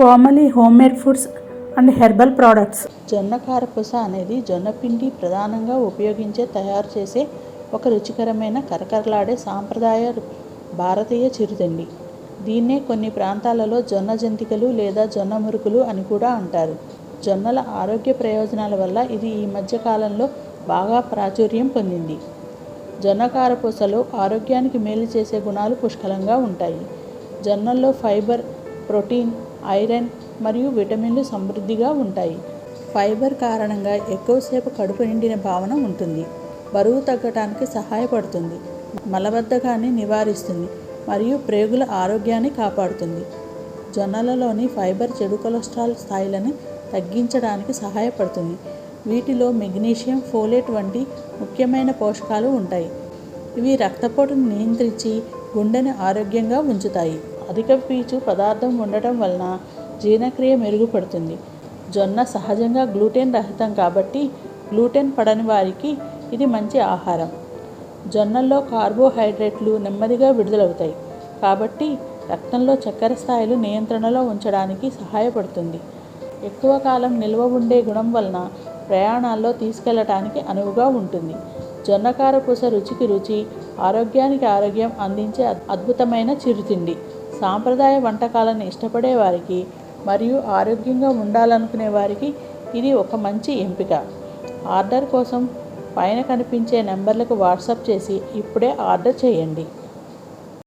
Komali homemade foods and herbal products జొన్న కారపూస అనేది జొన్న పిండి ప్రధానంగా ఉపయోగించే తయారు చేసే ఒక రుచికరమైన కరకరలాడే సాంప్రదాయ భారతీయ చిరుతిండి. దీన్నే కొన్ని ప్రాంతాలలో జొన్న జంతికలు లేదా జొన్న మురుకులు అని కూడా అంటారు. జొన్నల ఆరోగ్య ప్రయోజనాల వల్ల ఇది ఈ మధ్య కాలంలో బాగా ప్రాచుర్యం పొందింది. జొన్న కారపూసలో ఆరోగ్యానికి మేలు చేసే గుణాలు పుష్కలంగా ఉంటాయి. జొన్నల్లో ఫైబర్ ప్రోటీన్ ఐరన్ మరియు విటమిన్లు సమృద్ధిగా ఉంటాయి. ఫైబర్ కారణంగా ఎక్కువసేపు కడుపు నిండిన భావన ఉంటుంది. బరువు తగ్గటానికి సహాయపడుతుంది. మలబద్ధకాన్ని నివారిస్తుంది మరియు ప్రేగుల ఆరోగ్యాన్ని కాపాడుతుంది. జొన్నలలోని ఫైబర్ చెడు కొలెస్ట్రాల్ స్థాయిలను తగ్గించడానికి సహాయపడుతుంది. వీటిలో మెగ్నీషియం ఫోలేట్ వంటి ముఖ్యమైన పోషకాలు ఉంటాయి. ఇవి రక్తపోటును నియంత్రించి గుండెను ఆరోగ్యంగా ఉంచుతాయి. అధిక పీచు పదార్థం ఉండటం వలన జీర్ణక్రియ మెరుగుపడుతుంది. జొన్న సహజంగా గ్లూటెన్ రహితం కాబట్టి గ్లూటెన్ పడని వారికి ఇది మంచి ఆహారం. జొన్నల్లో కార్బోహైడ్రేట్లు నెమ్మదిగా విడుదలవుతాయి కాబట్టి రక్తంలో చక్కెర స్థాయిలు నియంత్రణలో ఉంచడానికి సహాయపడుతుంది. ఎక్కువ కాలం నిల్వ ఉండే గుణం వలన ప్రయాణాల్లో తీసుకెళ్ళటానికి అనువుగా ఉంటుంది. జొన్నకార పూస రుచికి రుచి ఆరోగ్యానికి ఆరోగ్యం అందించే అద్భుతమైన చిరుతిండి. సాంప్రదాయ వంటకాలను ఇష్టపడే వారికి మరియు ఆరోగ్యంగా ఉండాలనుకునే వారికి ఇది ఒక మంచి ఎంపిక. ఆర్డర్ కోసం పైన కనిపించే నెంబర్లకు వాట్సాప్ చేసి ఇప్పుడే ఆర్డర్ చేయండి.